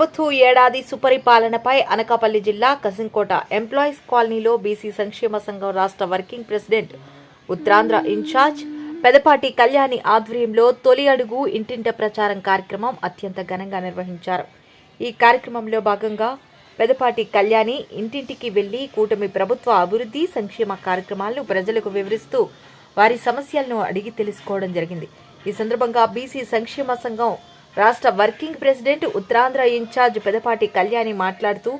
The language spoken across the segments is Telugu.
ప్రభుత్వ ఏడాది సుపరిపాలనపై అనకాపల్లి జిల్లా కసింకోట ఎంప్లాయీస్ కాలనీలో బీసీ సంక్షేమ సంఘం రాష్ట్ర working president Uttarandhra incharge Pedapati Kalyani ఆధ్వర్యంలో తొలి అడుగు ఇంటింట ప్రచారం కార్యక్రమం అత్యంత ఘనంగా నిర్వహించారు. ఈ కార్యక్రమంలో భాగంగా పెదపాటి కళ్యాణి ఇంటింటికి వెళ్ళి కూటమి ప్రభుత్వ అభివృద్ధి సంక్షేమ కార్యక్రమాలను ప్రజలకు వివరిస్తూ వారి సమస్యలను అడిగి తెలుసుకోవడం జరిగింది. ఈ సందర్భంగా బీసీ సంక్షేమ సంఘం రాష్ట్ర working president Uttarandhra incharge Pedapati Kalyani మాట్లాడుతూ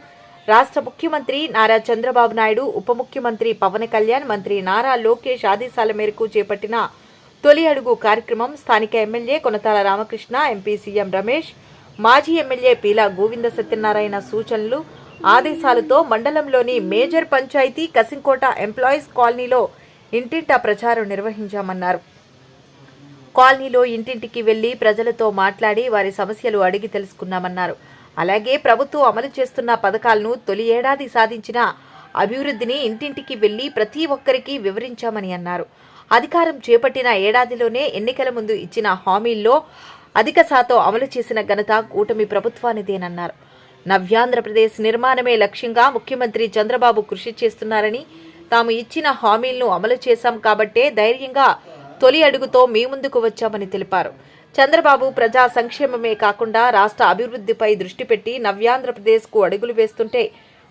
రాష్ట్ర ముఖ్యమంత్రి నారా చంద్రబాబు నాయుడు ఉప ముఖ్యమంత్రి పవన్ కళ్యాణ్ మంత్రి నారా లోకేష్ ఆదేశాల మేరకు చేపట్టిన తొలి అడుగు కార్యక్రమం స్థానిక MLA Konathala Ramakrishna MP CM Ramesh మాజీ ఎమ్మెల్యే పీలా గోవింద సత్యనారాయణ సూచనలు ఆదేశాలతో మండలంలోని మేజర్ పంచాయతీ కసింకోట ఎంప్లాయీస్ కాలనీలో ఇంటింటా ప్రచారం నిర్వహించామన్నారు. కాలనీలో ఇంటింటికి వెళ్ళి ప్రజలతో మాట్లాడి వారి సమస్యలు అడిగి తెలుసుకున్నామన్నారు అలాగే ప్రభుత్వం అమలు చేస్తున్న పథకాలను తొలి ఏడాది సాధించిన అభివృద్ధిని ఇంటింటికి వెళ్ళి ప్రతి ఒక్కరికి వివరించామని అన్నారు. అధికారం చేపట్టిన ఏడాదిలోనే ఎన్నికల ముందు ఇచ్చిన హామీల్లో అధిక శాతం అమలు చేసిన ఘనత కూటమి ప్రభుత్వానిదేనన్నారు. నవ్యాంధ్రప్రదేశ్ నిర్మాణమే లక్ష్యంగా ముఖ్యమంత్రి చంద్రబాబు కృషి చేస్తున్నారని తాము ఇచ్చిన హామీలను అమలు చేశాం కాబట్టే ధైర్యంగా తొలి అడుగుతో మీ ముందుకు వచ్చామని తెలిపారు. చంద్రబాబు ప్రజా సంక్షేమమే కాకుండా రాష్ట్ర అభివృద్ధిపై దృష్టి పెట్టి నవ్యాంధ్రప్రదేశ్కు అడుగులు వేస్తుంటే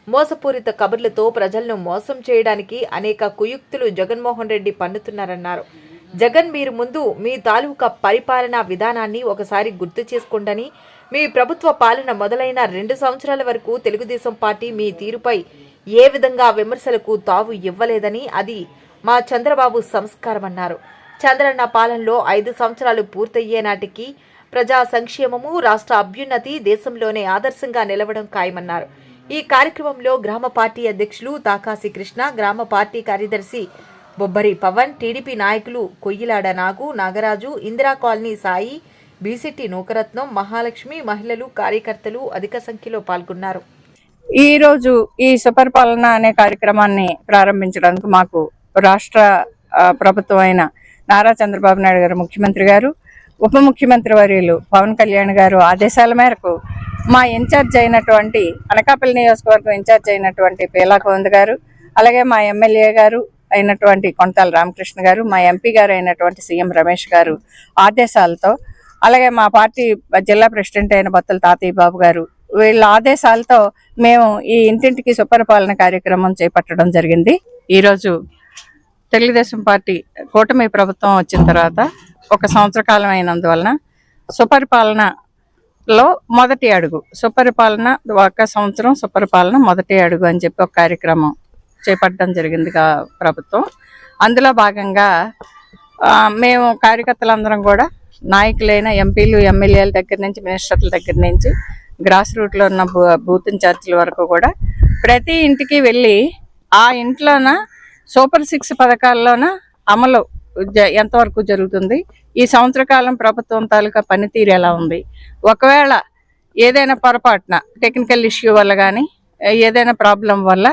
మోసపూరిత కబుర్లతో ప్రజలను మోసం చేయడానికి అనేక కుయుక్తులు జగన్మోహన్ రెడ్డి పన్నుతున్నారన్నారు. జగన్ మీరు ముందు మీ తాలూకా పరిపాలనా విధానాన్ని ఒకసారి గుర్తు చేసుకోండని మీ ప్రభుత్వ పాలన మొదలైన రెండు సంవత్సరాల వరకు తెలుగుదేశం పార్టీ మీ తీరుపై ఏ విధంగా విమర్శలకు తావు ఇవ్వలేదని అది మా చంద్రబాబు సంస్కారమన్నారు. చంద్రన్న పాలనలో ఐదు సంవత్సరాలు పూర్తయ్యే నాటికి ప్రజా సంక్షేమము రాష్ట్ర అభ్యున్నతి దేశంలోనే ఆదర్శంగా నిలవడం ఖాయమన్నారు. ఈ కార్యక్రమంలో గ్రామ పార్టీ అధ్యక్షులు తాకాసి కృష్ణ గ్రామ పార్టీ కార్యదర్శి బొబ్బరి పవన్ టీడీపీ నాయకులు కొయ్యిలాడ నాగు నాగరాజు ఇందిరా కాలనీ సాయి బీసెట్టి నూకరత్నం మహాలక్ష్మి మహిళలు కార్యకర్తలు అధిక సంఖ్యలో పాల్గొన్నారు. ఈ రోజు ఈ సుపరిపాలన అనే కార్యక్రమాన్ని ప్రారంభించడానికి మాకు రాష్ట్ర ప్రభుత్వం అయిన నారా చంద్రబాబు నాయుడు గారు ముఖ్యమంత్రి గారు ఉప ముఖ్యమంత్రి వర్యులు పవన్ కళ్యాణ్ గారు ఆదేశాల మేరకు మా ఇన్ఛార్జ్ అయినటువంటి అనకాపల్లి నియోజకవర్గం ఇన్ఛార్జ్ అయినటువంటి పేలా గారు అలాగే మా ఎమ్మెల్యే గారు అయినటువంటి కొంతాల రామకృష్ణ గారు మా ఎంపీ గారు అయినటువంటి సీఎం రమేష్ గారు ఆదేశాలతో అలాగే మా పార్టీ జిల్లా ప్రెసిడెంట్ అయిన బత్తల తాతయ్య బాబు గారు వీళ్ళ ఆదేశాలతో మేము ఈ ఇంటింటికి సుపరిపాలన కార్యక్రమం చేపట్టడం జరిగింది. ఈరోజు తెలుగుదేశం పార్టీ కూటమి ప్రభుత్వం వచ్చిన తర్వాత ఒక సంవత్సర కాలం అయినందువలన సుపరిపాలనలో మొదటి అడుగు. సుపరిపాలన ఒక సంవత్సరం సుపరిపాలన మొదటి అడుగు అని చెప్పి ఒక కార్యక్రమం చేపట్టడం జరిగింది ప్రభుత్వం. అందులో భాగంగా మేము కార్యకర్తలందరం కూడా నాయకులైన ఎంపీలు ఎమ్మెల్యేల దగ్గర నుంచి మినిస్టర్ల దగ్గర నుంచి గ్రాస్ రూట్లో ఉన్న బూ- బూత్ ఇన్ఛార్జీల వరకు కూడా ప్రతి ఇంటికి వెళ్ళి ఆ ఇంట్లోన సూపర్ సిక్స్ పథకాల్లోన అమలు జ- ఎంతవరకు జరుగుతుంది? ఈ సంవత్సర కాలం ప్రభుత్వం తాలూకా పనితీరు ఎలా ఉంది? ఒకవేళ ఏదైనా పొరపాటున టెక్నికల్ ఇష్యూ వల్ల కానీ ఏదైనా ప్రాబ్లం వల్ల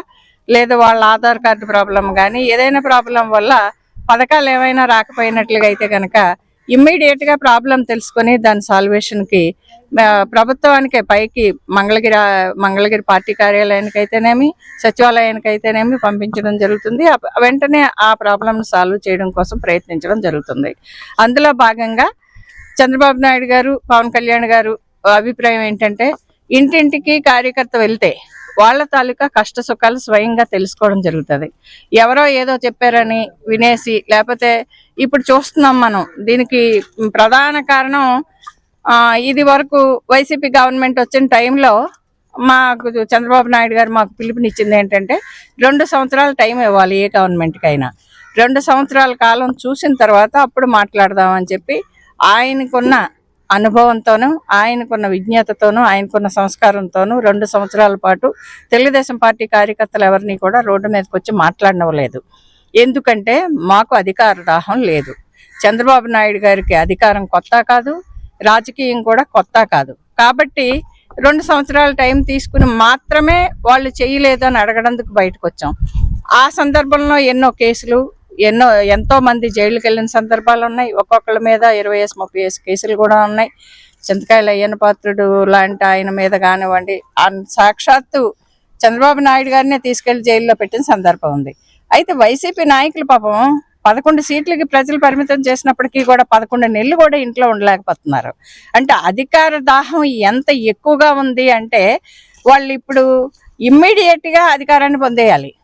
లేదా వాళ్ళ ఆధార్ కార్డు ప్రాబ్లం కానీ ఏదైనా ప్రాబ్లం వల్ల పథకాలు ఏమైనా రాకపోయినట్లుగా అయితే కనుక ఇమ్మీడియట్గా ప్రాబ్లం తెలుసుకొని దాని సాల్వేషన్కి ప్రభుత్వానికి పైకి మంగళగిరి మంగళగిరి పార్టీ కార్యాలయానికి అయితేనేమి సచివాలయానికి అయితేనేమి పంపించడం జరుగుతుంది. వెంటనే ఆ ప్రాబ్లం సాల్వ్ చేయడం కోసం ప్రయత్నించడం జరుగుతుంది. అందులో భాగంగా చంద్రబాబు నాయుడు గారు పవన్ కళ్యాణ్ గారు అభిప్రాయం ఏంటంటే ఇంటింటికి కార్యకర్త వెళ్తే వాళ్ళ తాలూకా కష్ట సుఖాలు స్వయంగా తెలుసుకోవడం జరుగుతుంది. ఎవరో ఏదో చెప్పారని వినేసి లేకపోతే ఇప్పుడు చూస్తున్నాం మనం దీనికి ప్రధాన కారణం ఇది వరకు వైసీపీ గవర్నమెంట్ వచ్చిన టైంలో మాకు చంద్రబాబు నాయుడు గారు మాకు పిలుపునిచ్చింది ఏంటంటే రెండు సంవత్సరాల టైం ఇవ్వాలి ఏ గవర్నమెంట్కి అయినా రెండు సంవత్సరాల కాలం చూసిన తర్వాత అప్పుడు మాట్లాడదామని చెప్పి ఆయనకున్న అనుభవంతోనూ ఆయనకున్న విజ్ఞతతోనూ ఆయనకున్న సంస్కారంతోనూ రెండు సంవత్సరాల పాటు తెలుగుదేశం పార్టీ కార్యకర్తలు ఎవరిని కూడా రోడ్డు మీదకి వచ్చి మాట్లాడనవలేదు ఎందుకంటే మాకు అధికార దాహం లేదు. చంద్రబాబు నాయుడు గారికి అధికారం కొత్త కాదు రాజకీయం కూడా కొత్త కాదు. కాబట్టి రెండు సంవత్సరాల టైం తీసుకుని మాత్రమే వాళ్ళు చేయలేదు అని అడగడానికి బయటకు వచ్చాం ఆ సందర్భంలో ఎన్నో కేసులు ఎన్నో ఎంతో మంది జైలుకి వెళ్ళిన సందర్భాలు ఉన్నాయి. ఒక్కొక్కరి మీద ఇరవై వేసి ముప్పై వేసి కేసులు కూడా ఉన్నాయి. చింతకాయల అయ్యన్న పాత్రుడు లాంటి ఆయన మీద కానివ్వండి ఆ- సాక్షాత్తు చంద్రబాబు నాయుడు గారినే తీసుకెళ్ళి జైల్లో పెట్టిన సందర్భం ఉంది. అయితే వైసీపీ నాయకులు పాపం పదకొండు సీట్లకి ప్రజలు పరిమితం చేసినప్పటికీ కూడా పదకొండు నెలలు కూడా ఇంట్లో ఉండలేకపోతున్నారు. అంటే అధికార దాహం ఎంత ఎక్కువగా ఉంది అంటే వాళ్ళు ఇప్పుడు ఇమ్మీడియట్గా అధికారాన్ని పొందేయాలి.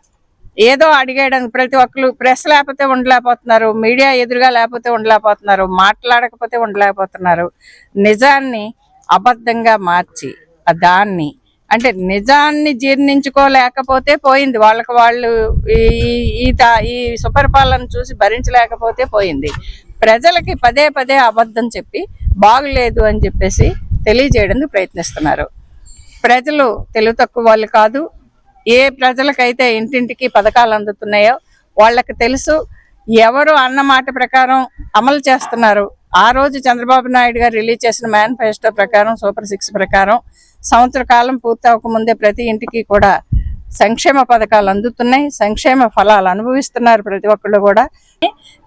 ఏదో అడిగేయడానికి ప్రతి ఒక్కరు ప్రెస్ లేకపోతే ఉండలేకపోతున్నారు మీడియా ఎదురుగా లేకపోతే ఉండలేకపోతున్నారు మాట్లాడకపోతే ఉండలేకపోతున్నారు. నిజాన్ని అబద్ధంగా మార్చి దాన్ని అంటే నిజాన్ని జీర్ణించుకోలేకపోతే పోయింది. వాళ్ళకి వాళ్ళు ఈ ఈ తా- ఈ సుపరిపాలన చూసి భరించలేకపోతే పోయింది. ప్రజలకి పదే పదే అబద్ధం చెప్పి బాగులేదు అని చెప్పేసి తెలియజేయడానికి ప్రయత్నిస్తున్నారు. ప్రజలు తెలుగు తక్కువ వాళ్ళు కాదు. ఏ ప్రజలకైతే ఇంటింటికి పథకాలు అందుతున్నాయో వాళ్ళకి తెలుసు ఎవరు అన్నమాట ప్రకారం అమలు చేస్తున్నారు. ఆ రోజు చంద్రబాబు నాయుడు గారు రిలీజ్ చేసిన మేనిఫెస్టో ప్రకారం సూపర్ సిక్స్ ప్రకారం సంవత్సర కాలం పూర్తి అవ్వకముందే ప్రతి ఇంటికి కూడా సంక్షేమ పథకాలు అందుతున్నాయి. సంక్షేమ ఫలాలు అనుభవిస్తున్నారు ప్రతి ఒక్కళ్ళు కూడా.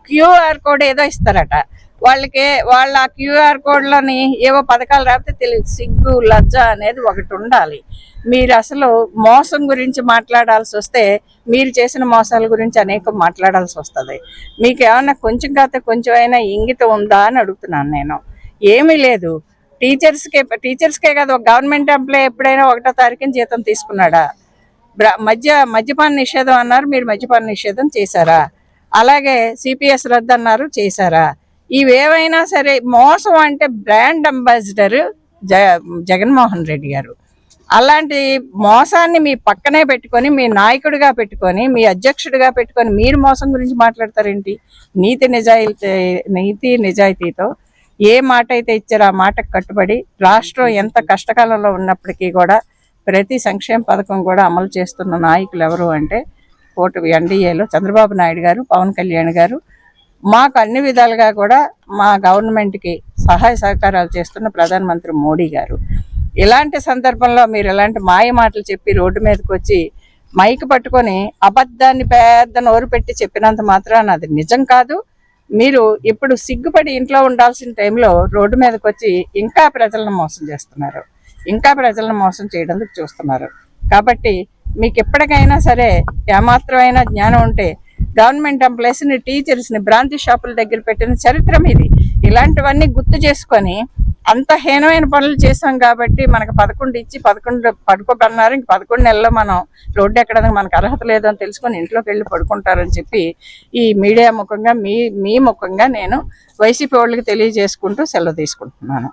క్యూఆర్ కోడ్ ఏదో ఇస్తారట. వాళ్ళకి వాళ్ళ క్యూఆర్ కోడ్లోని ఏవో పథకాలు రాకపోతే తెలియదు సిగ్గు లజ్జ అనేది ఒకటి ఉండాలి. మీరు అసలు మోసం గురించి మాట్లాడాల్సి వస్తే మీరు చేసిన మోసాల గురించి అనేకం మాట్లాడాల్సి వస్తుంది. మీకు ఏమన్నా కొంచెం కాకపోతే కొంచెం అయినా ఇంగితం ఉందా అని అడుగుతున్నాను నేను. ఏమీ లేదు. టీచర్స్కే టీచర్స్కే కాదు ఒక గవర్నమెంట్ ఎంప్లాయ్ ఎప్పుడైనా ఒకటో తారీఖున జీతం తీసుకున్నాడా? బ్ర- మద్య మద్యపాన నిషేధం అన్నారు మీరు మద్యపాన నిషేధం చేశారా? అలాగే సిపిఎస్ రద్దు అన్నారు చేశారా? ఇవేవైనా సరే మోసం అంటే బ్రాండ్ అంబాసిడర్ జ జగన్మోహన్ రెడ్డి గారు. అలాంటి మోసాన్ని మీ పక్కనే పెట్టుకొని మీ నాయకుడిగా పెట్టుకొని మీ అధ్యక్షుడిగా పెట్టుకొని మీరు మోసం గురించి మాట్లాడతారేంటి? నీతి నిజాయితీ నీతి నిజాయితీతో ఏ మాట అయితే ఇచ్చారో ఆ మాటకు కట్టుబడి రాష్ట్రం ఎంత కష్టకాలంలో ఉన్నప్పటికీ కూడా ప్రతి సంక్షేమ పథకం కూడా అమలు చేస్తున్న నాయకులు ఎవరు అంటే కోటి ఎన్డీఏలో చంద్రబాబు నాయుడు గారు పవన్ కళ్యాణ్ గారు. మాకు అన్ని విధాలుగా కూడా మా గవర్నమెంట్కి సహాయ సహకారాలు చేస్తున్న ప్రధానమంత్రి మోడీ గారు. ఇలాంటి సందర్భంలో మీరు ఇలాంటి మాయ మాటలు చెప్పి రోడ్డు మీదకి వచ్చి మైక్ పట్టుకొని అబద్ధాన్ని పెద్ద నోరు పెట్టి చెప్పినంత మాత్రాన అది నిజం కాదు. మీరు ఇప్పుడు సిగ్గుపడి ఇంట్లో ఉండాల్సిన టైంలో రోడ్డు మీదకి వచ్చి ఇంకా ప్రజలను మోసం చేస్తున్నారు. ఇంకా ప్రజలను మోసం చేయడానికి చూస్తున్నారు. కాబట్టి మీకు ఎప్పటికైనా సరే ఏమాత్రమైనా జ్ఞానం ఉంటే గవర్నమెంట్ ఎంప్లాయీస్ని టీచర్స్ని బ్రాంతి షాపుల దగ్గర పెట్టిన చరిత్ర ఇది ఇలాంటివన్నీ గుర్తు చేసుకొని అంత హీనమైన పనులు చేసాం కాబట్టి మనకు పదకొండు ఇచ్చి పదకొండు పడుకోబన్నారు ఇంక పదకొండు నెలల్లో మనం రోడ్డు ఎక్కడానికి మనకు అర్హత లేదని తెలుసుకొని ఇంట్లోకి వెళ్ళి పడుకుంటారని చెప్పి ఈ మీడియా ముఖంగా మీ మీ ముఖంగా నేను వైసీపీ వాళ్ళకి తెలియజేసుకుంటూ సెలవు తీసుకుంటున్నాను.